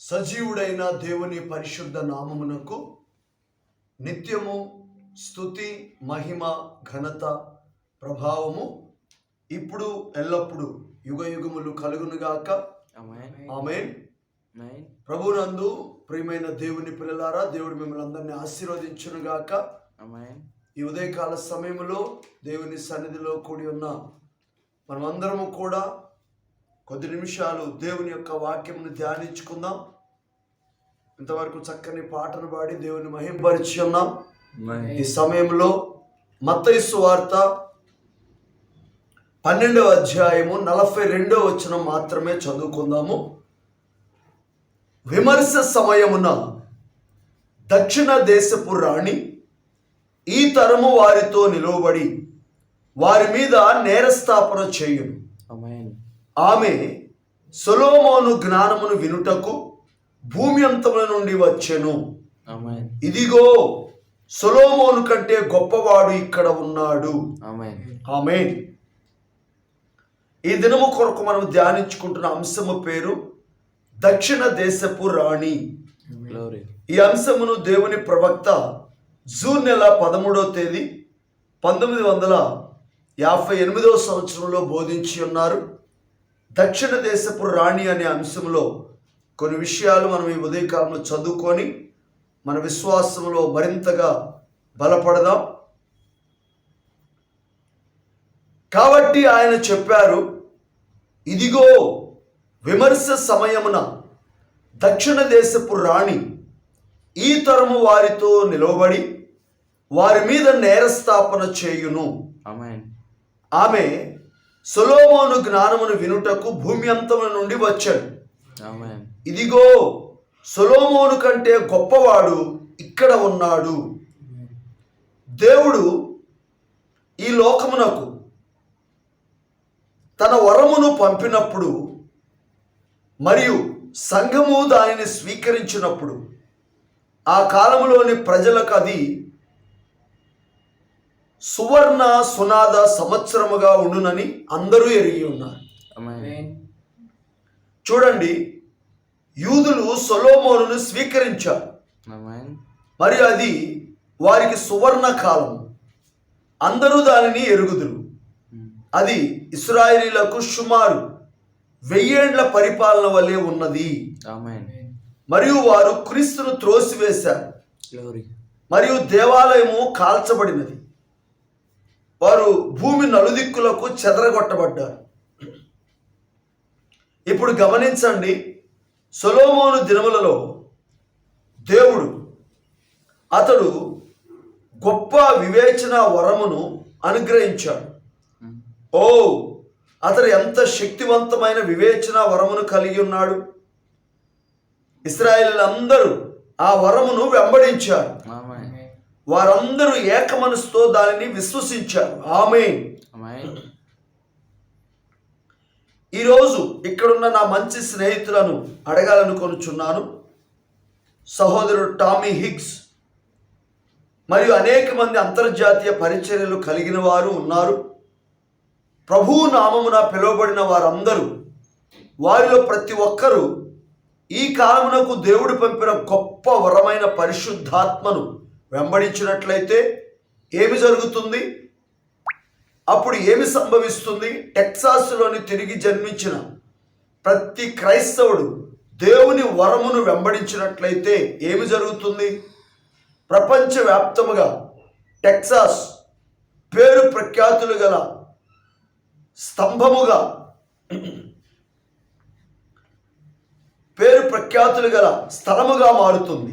సజీవుడైన దేవుని పరిశుద్ధ నామమునకు నిత్యము స్తుతి మహిమ ఘనత ప్రభావము ఇప్పుడు ఎల్లప్పుడు యుగ యుగములు కలుగునుగాక Amen. ప్రభునందు ప్రియమైన దేవుని పిల్లలారా దేవుడు మిమ్మల్ని అందరినీ ఆశీర్వదించునుగాక. ఈ ఉదయకాల సమయంలో దేవుని సన్నిధిలో కూడి ఉన్న మనమందరము కూడా కొద్ది నిమిషాలు దేవుని యొక్క వాక్యమును ధ్యానించుకుందాం. ఇంతవరకు చక్కని పాటను పాడి దేవుని మహింపరిచి ఉన్నాం. ఈ సమయంలో మత్తయిసు వార్త పన్నెండవ అధ్యాయము నలభై రెండవ వచనం మాత్రమే చదువుకుందాము. విమర్శ సమయమున దక్షిణ దేశపు రాణి ఈ తరము వారితో నిలువబడి వారి మీద నేరస్థాపన చేయును. ఆమె సొలోమోను జ్ఞానమును వినుటకు భూమి అంతముల నుండి వచ్చెను. ఇదిగో సొలోమోను కంటే గొప్పవాడు ఇక్కడ ఉన్నాడు. ఆమె ఈ దినము కొరకు మనం ధ్యానించుకుంటున్న అంశము పేరు దక్షిణ దేశపు రాణి. ఈ అంశమును దేవుని ప్రవక్త జూన్ నెల పదమూడవ తేదీ పంతొమ్మిది వందల యాభై ఎనిమిదవ సంవత్సరంలో బోధించి ఉన్నారు దక్షిణ దేశపు రాణి అనే అంశంలో కొన్ని విషయాలు మనం ఈ ఉదయకాలంలో చదువుకొని మన విశ్వాసంలో మరింతగా బలపడదాం కాబట్టి ఆయన చెప్పారు ఇదిగో విమర్శ సమయమున దక్షిణ దేశపు రాణి ఈ తరము వారితో నిలవబడి వారి మీద నేరస్థాపన చేయును. ఆమె సొలోమోను జ్ఞానమును వినుటకు భూమి అంతముల నుండి వచ్చాడు. ఇదిగో సొలోమోను కంటే గొప్పవాడు ఇక్కడ ఉన్నాడు దేవుడు ఈ లోకమునకు తన వరమును పంపినప్పుడు మరియు సంఘము దానిని స్వీకరించినప్పుడు ఆ కాలంలోని ప్రజలకు అది సువర్ణ సునాద సంవత్సరముగా ఉండునని అందరూ ఎరిగి ఉన్నారు. Amen. చూడండి యూదులు సొలోమోనును స్వీకరించారు. Amen. మరియు అది వారికి సువర్ణ కాలం అందరూ దానిని ఎరుగుదురు. అది ఇస్రాయేలీలకు సుమారు వెయ్యేండ్ల పరిపాలన వలె ఉన్నది. Amen. మరియు వారు క్రీస్తును త్రోసివేశారు. మరియు దేవాలయము కాల్చబడినది. వారు భూమి నలుదిక్కులకు చెదరగొట్టబడ్డారు. ఇప్పుడు గమనించండి సొలోమోను దినములలో దేవుడు అతడు గొప్ప వివేచన వరమును అనుగ్రహించాడు. ఓ అతడు ఎంత శక్తివంతమైన వివేచన వరమును కలిగి ఉన్నాడు. ఇస్రాయేలీలందరూ ఆ వరమును వెంబడించారు. వారందరూ ఏక మనసుతో దానిని విశ్వసించారు. ఆమె. ఈరోజు ఇక్కడున్న నా మంచి స్నేహితులను అడగాలనుకొనుచున్నాను. సహోదరుడు టామీ హిగ్స్ మరియు అనేక మంది అంతర్జాతీయ పరిచర్యలు కలిగిన వారు ఉన్నారు. ప్రభువు నామమున పిలువబడిన వారందరూ వారిలో ప్రతి ఒక్కరూ ఈ కాలమునకు దేవుడు పంపిన గొప్ప వరమైన పరిశుద్ధాత్మను వెంబడించినట్లయితే ఏమి జరుగుతుంది? అప్పుడు ఏమి సంభవిస్తుంది? టెక్సాస్లోని తిరిగి జన్మించిన ప్రతి క్రైస్తవుడు దేవుని వరమును వెంబడించినట్లయితే ఏమి జరుగుతుంది? ప్రపంచవ్యాప్తముగా టెక్సాస్ పేరు ప్రఖ్యాతులు గల స్తంభముగా పేరు ప్రఖ్యాతులు గల స్థలముగా మారుతుంది.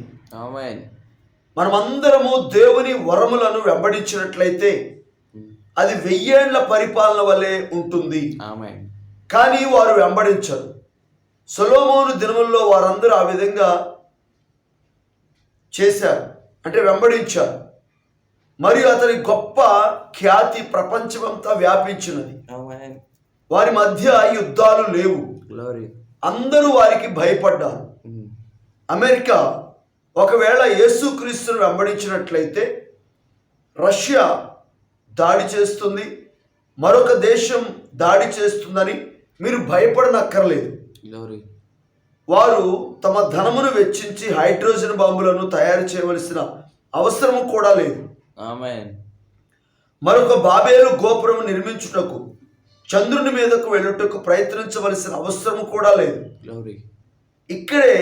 మనమందరము దేవుని వరములను వెంబడించినట్లయితే అది వెయ్యేండ్ల పరిపాలన వలె ఉంటుంది. కానీ వారు వెంబడించరు సొలోమోను దినముల్లో వారందరూ ఆ విధంగా చేశారు అంటే వెంబడించారు మరియు అతని గొప్ప ఖ్యాతి ప్రపంచమంతా వ్యాపించినది. వారి మధ్య యుద్ధాలు లేవు. అందరూ వారికి భయపడ్డారు. అమెరికా ఒకవేళ యేసుక్రీస్తును వెంబడించినట్లయితే రష్యా దాడి చేస్తుంది మరొక దేశం దాడి చేస్తుందని మీరు భయపడనక్కర్లేదు. వారు తమ ధనమును వెచ్చించి హైడ్రోజన్ బాంబులను తయారు చేయవలసిన అవసరము కూడా లేదు. మరొక బాబేలు గోపురం నిర్మించుటకు చంద్రుని మీదకు వెళ్ళుటకు ప్రయత్నించవలసిన అవసరం కూడా లేదు. ఇక్కడే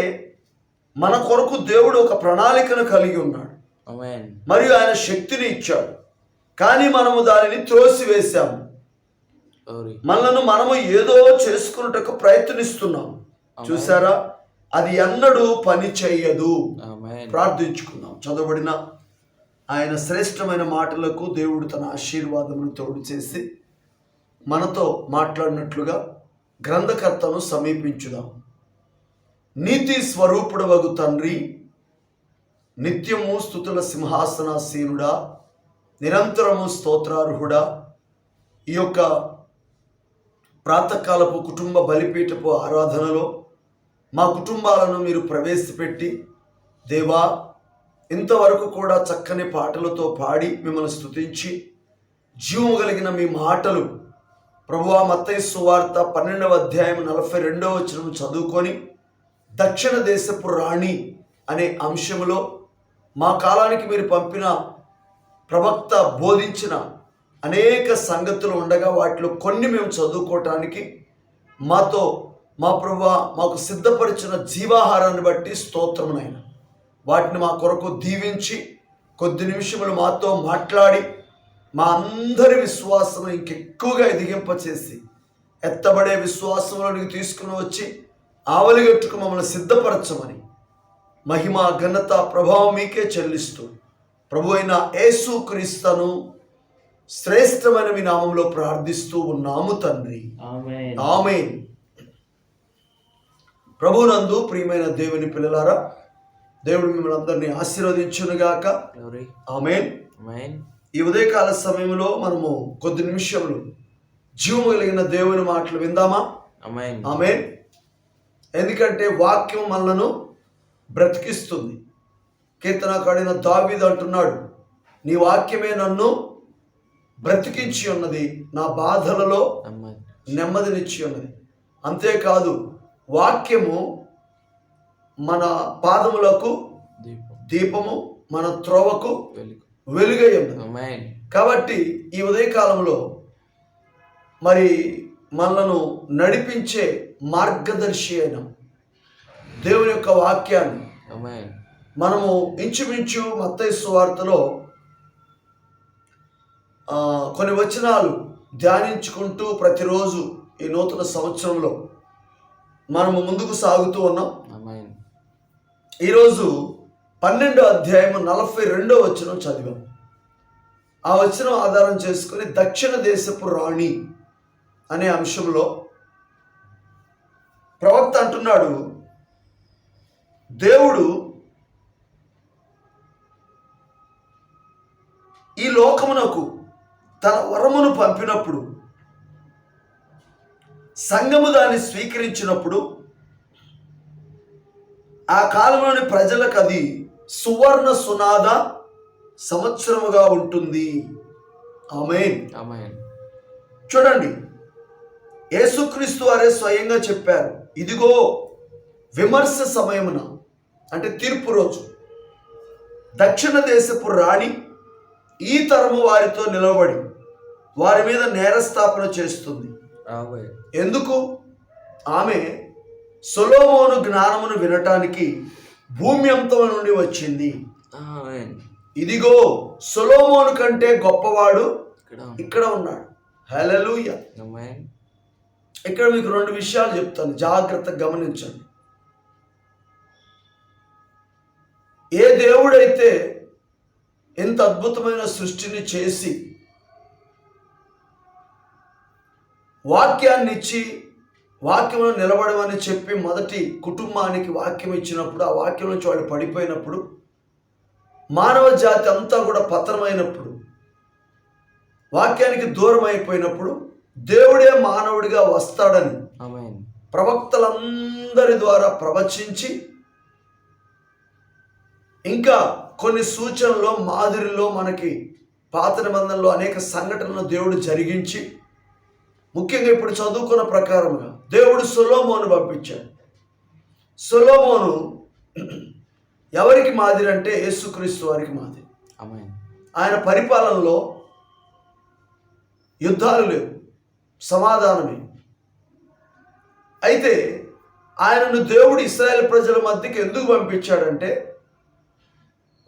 మన కొరకు దేవుడు ఒక ప్రణాళికను కలిగి ఉన్నాడు. మరియు ఆయన శక్తిని ఇచ్చాడు. కానీ మనము దానిని త్రోసివేశాము మనలను మనము ఏదో చేసుకున్నటకు ప్రయత్నిస్తున్నాం. చూసారా అది ఎన్నడూ పని చెయ్యదు ఆమెన్ ప్రార్థించుకుందాం. చదవబడిన ఆయన శ్రేష్టమైన మాటలకు దేవుడు తన ఆశీర్వాదమును తోడు చేసి మనతో మాట్లాడినట్లుగా గ్రంథకర్తను సమీపించుదాం. నీతి స్వరూపుడవగు తండ్రి నిత్యము స్థుతుల సింహాసనాసీనుడా నిరంతరము స్తోత్రార్హుడా. ఈ యొక్క ప్రాతకాలపు కుటుంబ బలిపీఠపు ఆరాధనలో మా కుటుంబాలను మీరు ప్రవేశపెట్టి దేవా ఇంతవరకు కూడా చక్కని పాటలతో పాడి మిమ్మల్ని స్తుతించి జీవం కలిగిన మీ మాటలు ప్రభువా మత్తయ్య సువార్త పన్నెండవ అధ్యాయం నలభై రెండవ వచనం చదువుకొని దక్షిణ దేశపు రాణి అనే అంశములో మా కాలానికి మీరు పంపిన ప్రవక్త బోధించిన అనేక సంగతులు ఉండగా వాటిలో కొన్ని మేము చదువుకోవటానికి మాతో మా ప్రభు మాకు సిద్ధపరిచిన జీవాహారాన్ని బట్టి స్తోత్రమునైనా వాటిని మా కొరకు దీవించి కొద్ది నిమిషములు మాతో మాట్లాడి మా అందరి విశ్వాసం ఇంకెక్కువగా ఎదిగింపచేసి ఎత్తబడే విశ్వాసంలోనికి తీసుకుని వచ్చి ఆవలిగట్టుకు మమ్మల్ని సిద్ధపరచమని. మహిమ ఘనత ప్రభావం మీకే చెల్లిస్తూ ప్రభు అయిన యేసు క్రీస్తును శ్రేష్టమైన మీ నామంలో ప్రార్థిస్తూ ఉన్నాము తండ్రి. ఆమె ప్రభునందు ప్రియమైన దేవుని పిల్లలారా దేవుడు మిమ్మల్ని అందరినీ ఆశీర్వదించునుగాక. ఆమెన్. ఈ ఉదయకాల సమయంలో మనము కొద్ది నిమిషములు జీవము కలిగిన దేవుని మాటలు విందామా? ఆమెన్. ఎందుకంటే వాక్యం మనలను బ్రతికిస్తుంది. కీర్తనకాడిన దావీదు అంటున్నాడు నీ వాక్యమే నన్ను బ్రతికించి ఉన్నది నా బాధలలో నెమ్మదినిచ్చి ఉన్నది. అంతేకాదు వాక్యము మన పాదములకు దీపం దీపము మన త్రోవకు వెలుగు. వెలుగై ఉన్నది కాబట్టి ఈ ఉదయకాలంలో మరి మనలను నడిపించే మార్గదర్శి అయిన దేవుని యొక్క వాక్యాన్ని మనము ఇంచుమించు మత్తయి సువార్తలో ఆ, కొన్ని వచనాలు ధ్యానించుకుంటూ ప్రతిరోజు ఈ నూతన సంవత్సరంలో మనము ముందుకు సాగుతూ ఉన్నాం. ఈరోజు పన్నెండో అధ్యాయం నలభై రెండో వచనం చదివాం. ఆ వచనం ఆధారం చేసుకుని దక్షిణ దేశపు రాణి అనే అంశంలో ప్రవక్త అంటున్నాడు దేవుడు ఈ లోకమునకు తన వరమును పంపినప్పుడు సంఘము దాన్ని స్వీకరించినప్పుడు ఆ కాలంలోని ప్రజలకు అది సువర్ణ సునాద సంవత్సరముగా ఉంటుంది. చూడండి యేసుక్రీస్తు వారే స్వయంగా చెప్పారు ఇదిగో విమర్శ సమయమున అంటే తీర్పు రోజు దక్షిణ దేశపు రాణి ఈ తరము వారితో నిలబడి వారి మీద నేరస్థాపన చేస్తుంది. ఎందుకు? ఆమె సొలోమోను జ్ఞానమును వినటానికి భూమి అంతము నుండి వచ్చింది. ఇదిగో సొలోమోను కంటే గొప్పవాడు ఇక్కడ. ఉన్నాడు. హల్లెలూయ. ఆమెన్ ఇక్కడ మీకు రెండు విషయాలు చెప్తాను. జాగ్రత్తగా గమనించండి. ఏ దేవుడైతే ఎంత అద్భుతమైన సృష్టిని చేసి వాక్యాన్ని ఇచ్చి వాక్యంలో నిలబడమని చెప్పి మొదటి కుటుంబానికి వాక్యం ఇచ్చినప్పుడు ఆ వాక్యం నుంచి వాడు పడిపోయినప్పుడు మానవ జాతి అంతా కూడా పతనమైనప్పుడు వాక్యానికి దూరం అయిపోయినప్పుడు దేవుడే మానవుడిగా వస్తాడని ప్రవక్తలందరి ద్వారా ప్రవచించి ఇంకా కొన్ని సూచనలో మాదిరిలో మనకి పాత నిబంధనలో అనేక సంఘటనలు దేవుడు జరిగించి ముఖ్యంగా ఇప్పుడు చదువుకున్న ప్రకారముగా దేవుడు సొలోమోను పంపించాడు. సొలోమోను ఎవరికి మాదిరి అంటే యేసుక్రీస్తు వారికి మాదిరి. ఆయన పరిపాలనలో యుద్ధాలు లేవు. సమాధానమే. అయితే ఆయనను దేవుడు ఇస్రాయేల్ ప్రజల మధ్యకి ఎందుకు పంపించాడంటే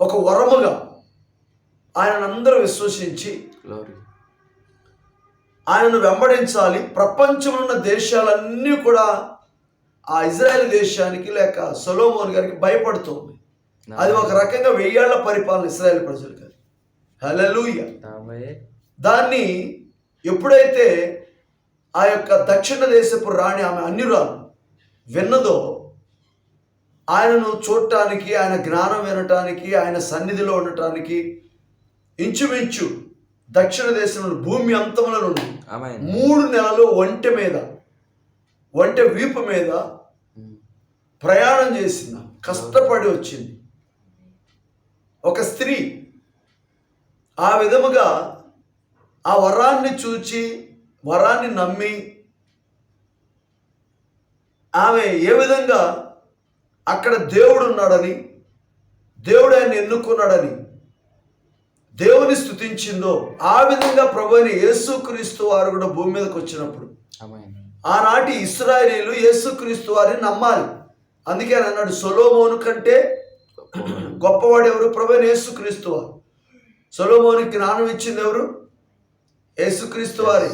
ఒక వరముగా ఆయనను అందరూ విశ్వసించి ఆయనను వెంబడించాలి. ప్రపంచంలో ఉన్న దేశాలన్నీ కూడా ఆ ఇజ్రాయెల్ దేశానికి లేక సొలోమోన్ గారికి భయపడుతుంది. అది ఒక రకంగా వెయ్యేళ్ళ పరిపాలన ఇస్రాయేల్ ప్రజలకు. అది హల్లెలూయా. ఆమేన్ దాన్ని ఎప్పుడైతే ఆ యొక్క దక్షిణ దేశపు రాణి ఆమె అన్యురాలు విన్నదో ఆయనను చూడటానికి ఆయన జ్ఞానం వినటానికి ఆయన సన్నిధిలో ఉండటానికి ఇంచుమించు దక్షిణ దేశంలో భూమి అంతముల నుండి మూడు నెలలు ఒంటె మీద ఒంటె వీపు మీద ప్రయాణం చేసింది కష్టపడి వచ్చింది. ఒక స్త్రీ ఆ విధముగా ఆ వరాన్ని చూచి వరాన్ని నమ్మి ఆమె ఏ విధంగా అక్కడ దేవుడు ఉన్నాడని దేవుడు ఆయన ఎన్నుకున్నాడని దేవుని స్తుతించిందో ఆ విధంగా ప్రభుని యేసుక్రీస్తు వారు కూడా భూమి మీదకి వచ్చినప్పుడు. ఆనాటి ఇస్రాయేలీలు యేసుక్రీస్తు వారిని నమ్మాలి. అందుకే ఆయన అన్నాడు సొలోమోను కంటే గొప్పవాడు ఎవరు? ప్రభు యేసుక్రీస్తు వారు. సొలోమోనికి జ్ఞానం ఇచ్చింది ఎవరు? యేసుక్రీస్తు వారి.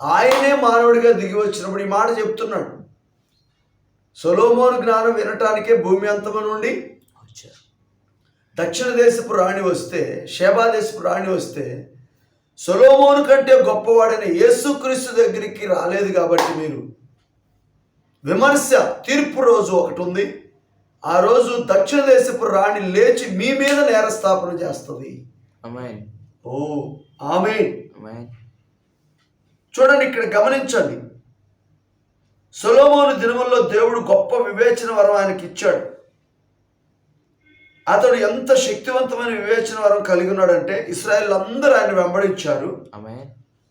ఆయనే మానవుడిగా దిగి వచ్చినప్పుడు ఈ మాట చెప్తున్నాడు. సొలోమోను జ్ఞానం వినటానికే భూమి అంతము నుండి వచ్చారు. దక్షిణ దేశపు రాణి వస్తే షేబా దేశపు రాణి వస్తే సొలోమోను కంటే గొప్పవాడైన యేసుక్రీస్తు దగ్గరికి రాలేదు కాబట్టి మీరు విమర్శ తీర్పు రోజు ఒకటి ఉంది. ఆ రోజు దక్షిణ దేశపు రాణి లేచి మీ మీద నేరస్థాపన చేస్తుంది. ఓ ఆమె చూడండి ఇక్కడ గమనించండి. సొలోమోను దినముల్లో దేవుడు గొప్ప వివేచన వరం ఆయనకి ఇచ్చాడు. అతడు ఎంత శక్తివంతమైన వివేచన వరం కలిగి ఉన్నాడంటే ఇస్రాయల్ అందరూ ఆయన వెంబడించారు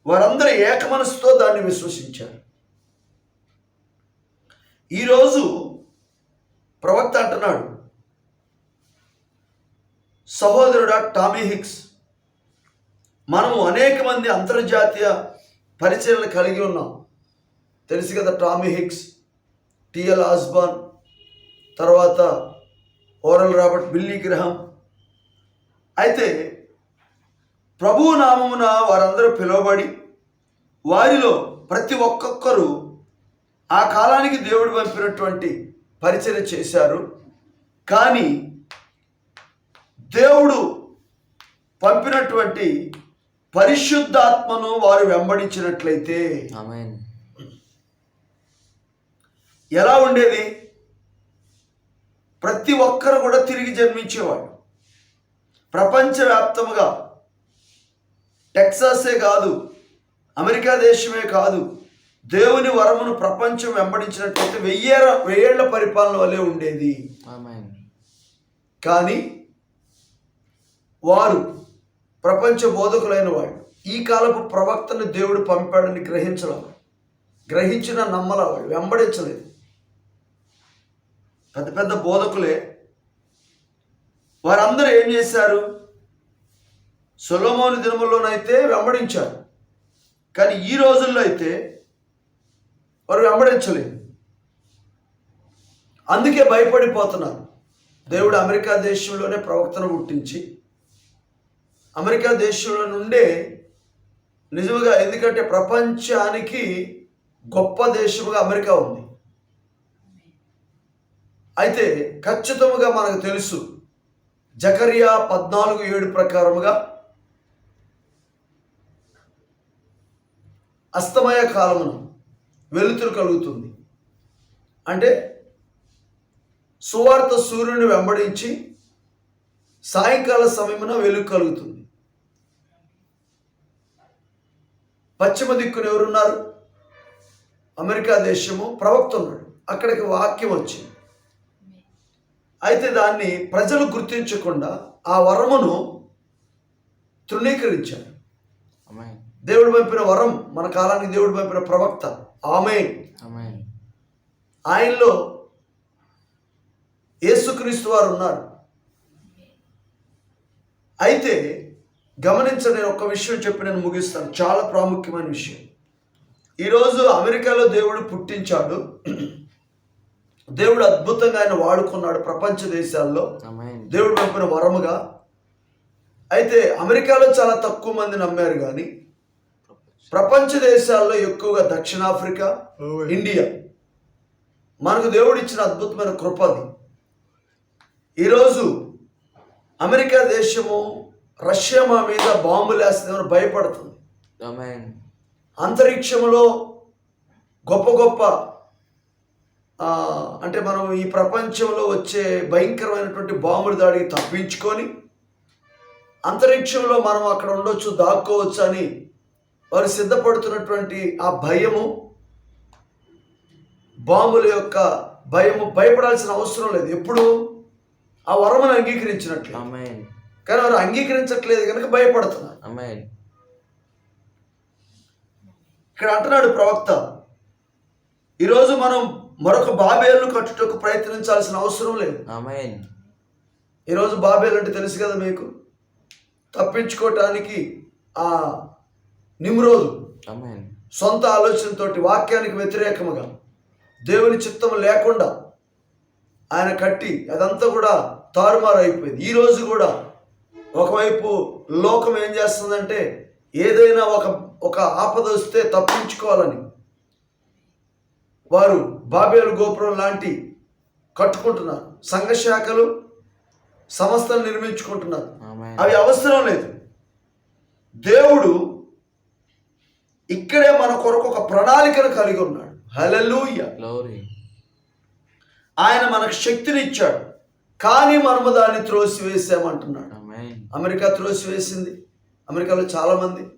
వారందరూ ఏకమనసుతో దాన్ని విశ్వసించారు. ఈరోజు ప్రవక్త అంటున్నాడు సహోదరుడా టామీ హిక్స్ మనము అనేక మంది అంతర్జాతీయ పరిచయలు కలిగి ఉన్నాం. తెలుసు కదా టామీ హిక్స్ టిఎల్ ఆస్బాన్ తర్వాత ఓరల్ రాబర్ట్ బిల్లీ గ్రహం. అయితే ప్రభువు నామమున వారందరూ పిలువబడి వారిలో ప్రతి ఒక్కొక్కరు ఆ కాలానికి దేవుడు పంపినటువంటి పరిచయం చేశారు. కానీ దేవుడు పంపినటువంటి పరిశుద్ధాత్మను వారు వెంబడించినట్లయితే ఎలా ఉండేది? ప్రతి ఒక్కరు కూడా తిరిగి జన్మించేవాడు ప్రపంచవ్యాప్తముగా. టెక్సాసే కాదు అమెరికా దేశమే కాదు దేవుని వరమును ప్రపంచం వెంబడించినట్లయితే వెయ్యేర వెయ్యేళ్ళ పరిపాలన వలె ఉండేది. కానీ వారు ప్రపంచ బోధకులైన వాళ్ళు ఈ కాలపు ప్రవక్తను దేవుడు పంపాడని గ్రహించడం. గ్రహించిన నమ్మల వాళ్ళు వెంబడించలేదు. పెద్ద పెద్ద బోధకులే. వారందరూ ఏం చేశారు? సొలోమోని దినముల్లోనైతే వెంబడించారు. కానీ ఈ రోజుల్లో అయితే వారు వెంబడించలేదు. అందుకే భయపడిపోతున్నారు. దేవుడు అమెరికా దేశంలోనే ప్రవక్తను పుట్టించి అమెరికా దేశంలో నుండే నిజముగా ఎందుకంటే ప్రపంచానికి గొప్ప దేశముగా అమెరికా ఉంది. అయితే ఖచ్చితంగా మనకు తెలుసు జకరియా పద్నాలుగు ఏడు ప్రకారముగా అస్తమయ కాలమును వెలుతురు కలుగుతుంది. అంటే సువార్త సూర్యుని వెంబడించి సాయంకాల సమయమున వెలుగు కలుగుతుంది. పశ్చిమ దిక్కున ఎవరున్నారు? అమెరికా దేశము ప్రవక్త ఉన్నాడు. అక్కడికి వాక్యం వచ్చింది. అయితే దాన్ని ప్రజలు గుర్తించకుండా ఆ వరమును తృణీకరించారు. దేవుడు పంపిన వరం మన కాలానికి దేవుడు పంపిన ప్రవక్త. ఆమె ఆయనలో యేసుక్రీస్తు వారు ఉన్నారు. అయితే గమనించ నేను ఒక విషయం చెప్పి నేను ముగిస్తాను. చాలా ప్రాముఖ్యమైన విషయం. ఈరోజు అమెరికాలో దేవుడు పుట్టించాడు. దేవుడు అద్భుతంగా ఆయన వాడుకున్నాడు ప్రపంచ దేశాల్లో. దేవుడు పంపిన వరముగా. అయితే అమెరికాలో చాలా తక్కువ మంది నమ్మారు కానీ ప్రపంచ దేశాల్లో ఎక్కువగా దక్షిణాఫ్రికా ఇండియా. మనకు దేవుడు ఇచ్చిన అద్భుతమైన కృప అది. ఈరోజు అమెరికా దేశము రష్యా మా మీద బాంబులు వేస్తుందని భయపడుతుంది. అంతరిక్షంలో గొప్ప గొప్ప అంటే మనం ఈ ప్రపంచంలో వచ్చే భయంకరమైనటువంటి బాంబుల దాడికి తప్పించుకొని అంతరిక్షంలో మనం అక్కడ ఉండొచ్చు దాక్కోవచ్చు అని వారు సిద్ధపడుతున్నటువంటి ఆ భయము బాంబుల యొక్క భయము భయపడాల్సిన అవసరం లేదు ఎప్పుడు ఆ వరమును అంగీకరించినట్లు. కానీ వారు అంగీకరించట్లేదు కనుక భయపడుతున్నారు. ఇక్కడ అంటున్నాడు ప్రవక్త ఈరోజు మనం మరొక బాబేలను కట్టుటకు ప్రయత్నించాల్సిన అవసరం లేదు. ఈరోజు బాబేలు అంటే తెలుసు కదా మీకు తప్పించుకోవటానికి ఆ Amen. సొంత ఆలోచనతోటి వాక్యానికి వ్యతిరేకముగా దేవుని చిత్తం లేకుండా ఆయన కట్టి అదంతా కూడా తారుమారు అయిపోయింది ఈ రోజు కూడా ఒకవైపు లోకం ఏం చేస్తుందంటే ఏదైనా ఒక ఒక ఆపద వస్తే తప్పించుకోవాలని. వారు బాబేలు గోపురం లాంటి కట్టుకుంటున్నారు. సంఘ శాఖలు సంస్థలు నిర్మించుకుంటున్నారు. అవి అవసరం లేదు. దేవుడు ఇక్కడే మన కొరకు ఒక ప్రణాళికను కలిగి ఉన్నాడు. హలలుయ. ఆయన మనకు శక్తిని ఇచ్చాడు కానీ మనము దాన్ని త్రోసివేసామంటున్నాడు. అమెరికా త్రోసివేసింది. అమెరికాలో చాలామంది.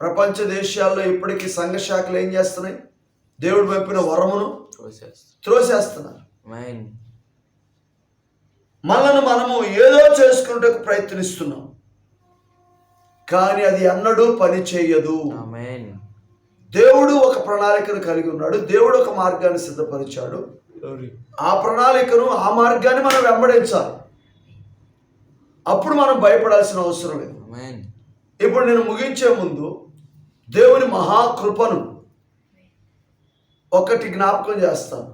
ప్రపంచ దేశాల్లో ఇప్పటికీ సంఘ శాఖలు ఏం చేస్తున్నాయి? దేవుడు పంపిన వరమును. త్రోసేస్తున్నారు. మనల్ని మనము ఏదో చేసుకుంటే ప్రయత్నిస్తున్నాం. కానీ అది అన్నడూ పని చేయదు. దేవుడు ఒక ప్రణాళికను కలిగి ఉన్నాడు. దేవుడు ఒక మార్గాన్ని సిద్ధపరిచాడు. ఆ ప్రణాళికను ఆ మార్గాన్ని మనం వెంబడించాలి. అప్పుడు మనం భయపడాల్సిన అవసరం లేదు. ఇప్పుడు నేను ముగించే ముందు దేవుని మహాకృపను ఒకటి జ్ఞాపకం చేస్తాను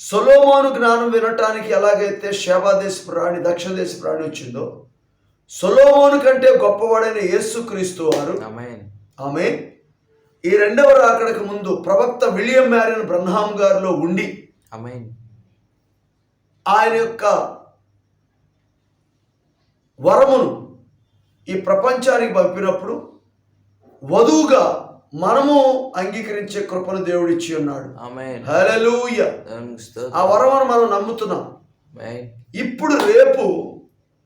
సొలోమోను జ్ఞానం వినటానికి ఎలాగైతే శేబాదేశపు రాణి దక్షిణ దేశపు రాణి వచ్చిందో సొలోమోను కంటే గొప్పవాడైన యేసుక్రీస్తు వారు. ఆమె ఈ రెండవ రాకడకు ముందు ప్రవక్త విలియం మ్యారియన్ బ్రహ్నాం గారిలో ఉండి. ఆయన యొక్క వరమును ఈ ప్రపంచానికి పంపినప్పుడు వధువుగా మనము అంగీకరించే కృపను ఉన్నాడు Amen. హల్లెలూయ దేవునికి ఆ. వరమును మనం నమ్ముతున్నాం. ఇప్పుడు రేపు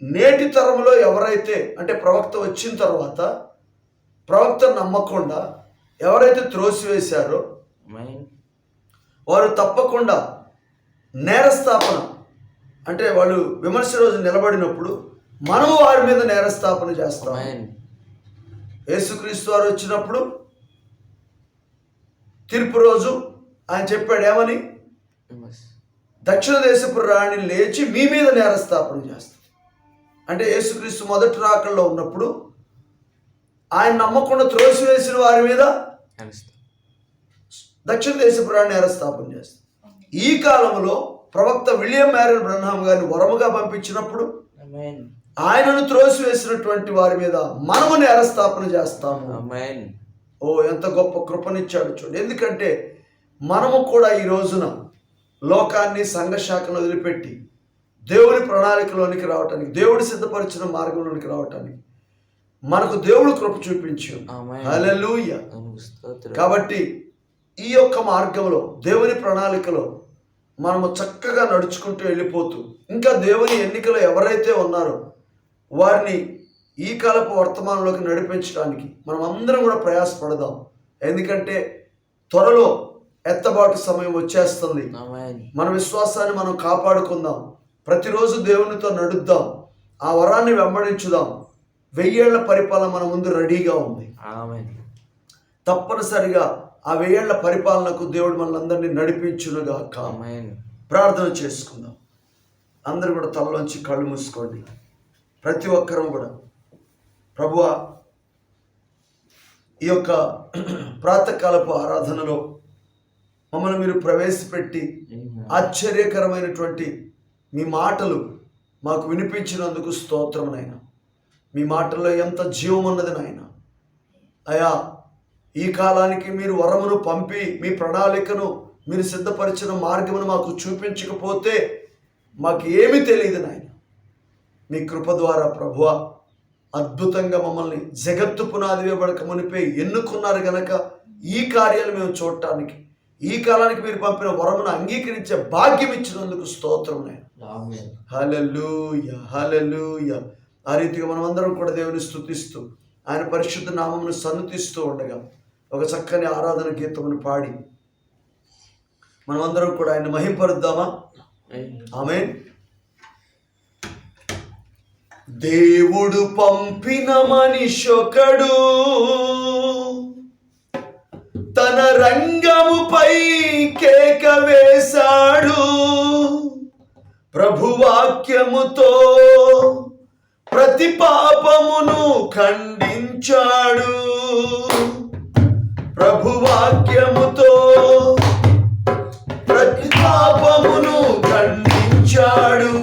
నేటి తరంలో ఎవరైతే అంటే ప్రవక్త వచ్చిన తర్వాత ప్రవక్త నమ్మకుండా ఎవరైతే త్రోసివేశారో. వారు తప్పకుండా నేరస్థాపన అంటే వాళ్ళు విమర్శ రోజు నిలబడినప్పుడు మనము వారి మీద నేరస్థాపన చేస్తాం. యేసుక్రీస్తు వారు వచ్చినప్పుడు తీర్పు రోజు ఆయన చెప్పాడు ఏమని. దక్షిణ దేశపు రాణి లేచి మీ మీద నేరస్థాపన చేస్తుంది అంటే యేసుక్రీస్తు మొదటి రాకల్లో ఉన్నప్పుడు ఆయన నమ్మకుండా త్రోసివేసిన వారి మీద. దక్షిణ దేశపు రాణి నేరస్థాపన చేస్తుంది ఈ కాలంలో ప్రవక్త విలియం మ్యారియన్ బ్రహ్నాం గారిని వరముగా పంపించినప్పుడు. ఆయనను త్రోసివేసినటువంటి వారి మీద మనము నేరస్థాపన చేస్తాము. ఓ ఎంత గొప్ప కృపనిచ్చాడు చూడండి ఎందుకంటే మనము కూడా ఈ రోజున లోకాన్ని సంఘ శాఖను వదిలిపెట్టి దేవుని ప్రణాళికలోనికి రావటానికి దేవుడు సిద్ధపరిచిన మార్గంలోనికి రావటానికి మనకు దేవుడు కృప చూపించు స్తోత్రం. కాబట్టి ఈ యొక్క మార్గంలో దేవుని ప్రణాళికలో మనము చక్కగా నడుచుకుంటూ వెళ్ళిపోతూ ఇంకా దేవుని ఎన్నికలో ఎవరైతే ఉన్నారో వారిని ఈ కాలపు వర్తమానంలోకి నడిపించడానికి మనం అందరం కూడా ప్రయాసపడదాం. ఎందుకంటే త్వరలో ఎత్తబాటు సమయం వచ్చేస్తుంది. మన విశ్వాసాన్ని మనం కాపాడుకుందాం. ప్రతిరోజు దేవునితో నడుద్దాం. ఆ వరాన్ని వెంబడించుదాం. వెయ్యేళ్ళ పరిపాలన మన ముందు రెడీగా ఉంది. తప్పనిసరిగా ఆ వెయ్యేళ్ళ పరిపాలనకు దేవుడు మనందరినీ నడిపించునుగాక. Amen. ప్రార్థన చేసుకుందాం. అందరూ కూడా తలలోంచి కళ్ళు మూసుకోండి. ప్రతి ఒక్కరూ కూడా. ప్రభువా ఈ యొక్క ప్రాతకాలపు ఆరాధనలో మమ్మల్ని మీరు ప్రవేశపెట్టి ఆశ్చర్యకరమైనటువంటి మీ మాటలు మాకు వినిపించినందుకు స్తోత్రం నాయన. మీ మాటల్లో ఎంత జీవం ఉన్నది నాయన. అయా ఈ కాలానికి మీరు వరమును పంపి మీ ప్రణాళికను మీరు సిద్ధపరిచిన మార్గమును మాకు చూపించకపోతే మాకు ఏమీ తెలియదు నాయన. మీ కృప ద్వారా ప్రభువ అద్భుతంగా మమ్మల్ని జగత్తు పునాది వేయబడక మునిపే ఎన్నుకున్నారు గనక ఈ కార్యాలు మేము చూడటానికి ఈ కాలానికి మీరు పంపిన వరమును అంగీకరించే భాగ్యం ఇచ్చినందుకు స్తోత్రం నేను హలలుయ హలలుయ ఆ రీతిగా మనమందరం కూడా దేవుని స్తుతిస్తూ ఆయన పరిశుద్ధ నామమును సన్నుతిస్తూ ఉండగా ఒక చక్కని ఆరాధన గీతమును పాడి మనమందరం కూడా ఆయన మహింపరుద్దామా? ఆమె దేవుడు పంపిన మనిషొకడు. తన రంగముపై కేక వేశాడు. ప్రభువాక్యముతో ప్రతి పాపమును ఖండించాడు. ప్రభువాక్యముతో ప్రతి పాపమును ఖండించాడు.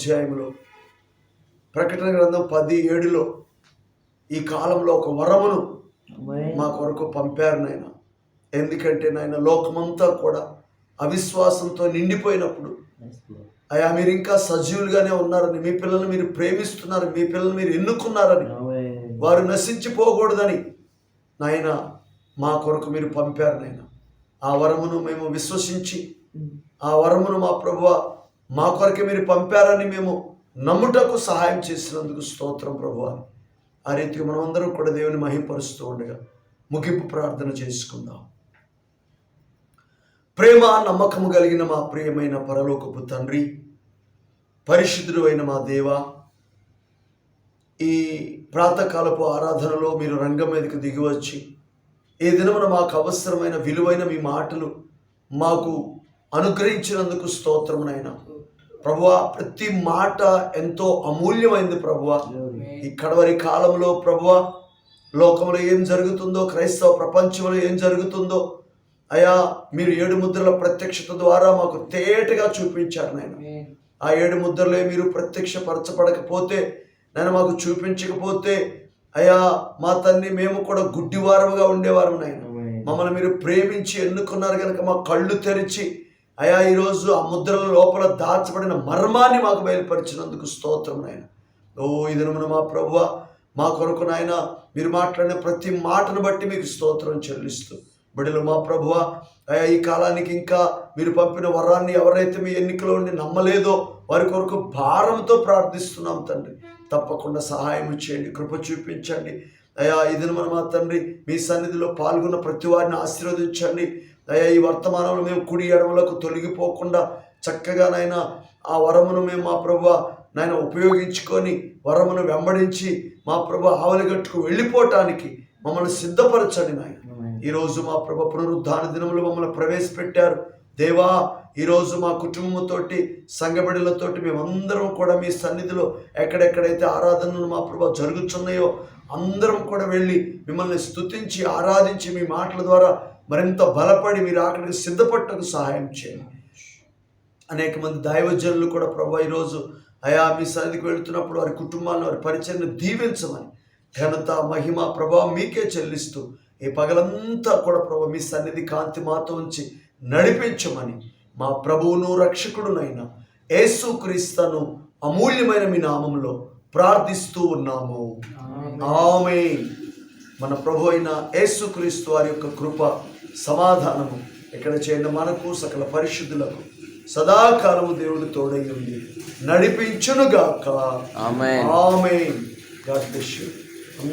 అధ్యాయంలో ప్రకటన గ్రంథం పది ఏడులో ఈ కాలంలో ఒక వరమును మా కొరకు పంపారు నాయన. ఎందుకంటే నాయన లోకమంతా కూడా అవిశ్వాసంతో నిండిపోయినప్పుడు అయా మీరు ఇంకా సజీవులుగానే ఉన్నారని మీ పిల్లల్ని మీరు ప్రేమిస్తున్నారు మీ పిల్లల్ని మీరు ఎన్నుకున్నారని వారు నశించిపోకూడదని నాయన మా కొరకు మీరు పంపారు నాయన. ఆ వరమును మేము విశ్వసించి ఆ వరమును మా ప్రభువ మా కొరకే మీరు పంపారని మేము నమ్ముటకు సహాయం చేసినందుకు స్తోత్రం ప్రభువ. ఆ రీతిగా మనమందరం కూడా దేవుని మహింపరుస్తూ ఉండగా ముగింపు ప్రార్థన చేసుకుందాం. ప్రేమ నమ్మకము కలిగిన మా ప్రియమైన పరలోకపు తండ్రి పరిశుద్ధుడు అయిన మా దేవ ఈ ప్రాతకాలపు ఆరాధనలో మీరు రంగం మీదకి దిగివచ్చి ఈ దినమున మాకు అవసరమైన విలువైన మీ మాటలు మాకు అనుగ్రహించినందుకు స్తోత్రమునైనా. ప్రభువా ప్రతి మాట ఎంతో అమూల్యమైంది ప్రభువా. ఈ కడవరి కాలంలో ప్రభువా లోకంలో ఏం జరుగుతుందో క్రైస్తవ ప్రపంచంలో ఏం జరుగుతుందో అయా మీరు ఏడు ముద్రల ప్రత్యక్షత ద్వారా మాకు తేటగా చూపించారు నాయన. ఆ ఏడు ముద్రలే మీరు ప్రత్యక్షపరచబడకపోతే నేను మాకు చూపించకపోతే అయా మా తండ్రి మేము కూడా గుడ్డివారముగా ఉండేవారు నాయన. మమ్మల్ని మీరు ప్రేమించి ఎన్నుకున్నారు కనుక మా కళ్ళు తెరిచి అయా ఈరోజు ఆ ముద్రల లోపల దాచబడిన మర్మాన్ని మాకు బయలుపరిచినందుకు స్తోత్రం నాయన. ఓ ఇదనమున మా ప్రభువ మా కొరకు నాయన మీరు మాట్లాడిన ప్రతి మాటను బట్టి మీకు స్తోత్రం చెల్లిస్తూ బడిలో మా ప్రభువ అయా ఈ కాలానికి ఇంకా మీరు పంపిన వరాన్ని ఎవరైతే మీ ఎన్నికలో ఉండి నమ్మలేదో వారి కొరకు భారంతో ప్రార్థిస్తున్నాం తండ్రి. తప్పకుండా సహాయం చేయండి కృప చూపించండి. అయా ఇది మన మా తండ్రి మీ సన్నిధిలో పాల్గొన్న ప్రతి వారిని ఆశీర్వదించండి. అయ్యా ఈ వర్తమానంలో మేము కుడి ఎడమలకు తొలగిపోకుండా చక్కగా నాయన ఆ వరమును మేము మా ప్రభు నాయన ఉపయోగించుకొని వరమును వెంబడించి మా ప్రభు ఆవలిగట్టుకు వెళ్ళిపోవటానికి మమ్మల్ని సిద్ధపరచండి నాయన. ఈరోజు మా ప్రభు పునరుద్ధాన దినములు మమ్మల్ని ప్రవేశపెట్టారు. దేవా ఈరోజు మా కుటుంబంతోటి సంఘబిడలతోటి మేమందరం కూడా మీ సన్నిధిలో ఎక్కడెక్కడైతే ఆరాధనలు మా ప్రభు జరుగుతున్నాయో అందరం కూడా వెళ్ళి మిమ్మల్ని స్తుతించి ఆరాధించి మీ మాటల ద్వారా మరింత బలపడి మీరు అక్కడికి సిద్ధపట్టకు సహాయం చేయండి. అనేక మంది దైవజనులు కూడా ప్రభు ఈరోజు అయా మీ సన్నిధికి వెళుతున్నప్పుడు వారి కుటుంబాలను వారి పరిచయను దీవించమని ఘనత మహిమ ప్రభావం మీకే చెల్లిస్తూ ఈ పగలంతా కూడా ప్రభు మీ సన్నిధి కాంతి మాతో ఉంచి నడిపించమని మా ప్రభువును రక్షకుడునైన యేసు క్రీస్తను అమూల్యమైన మీ నామంలో ప్రార్థిస్తూ ఉన్నాము. ఆమె మన ప్రభు అయిన యేసుక్రీస్తు వారి యొక్క కృప సమాధానము ఇక్కడ చేరిన మనకు సకల పరిశుద్ధులకు సదాకాలము దేవుడు తోడై ఉంది నడిపించునుగాక. ఆమేన్. ఆమె గాడ్ బ్లెస్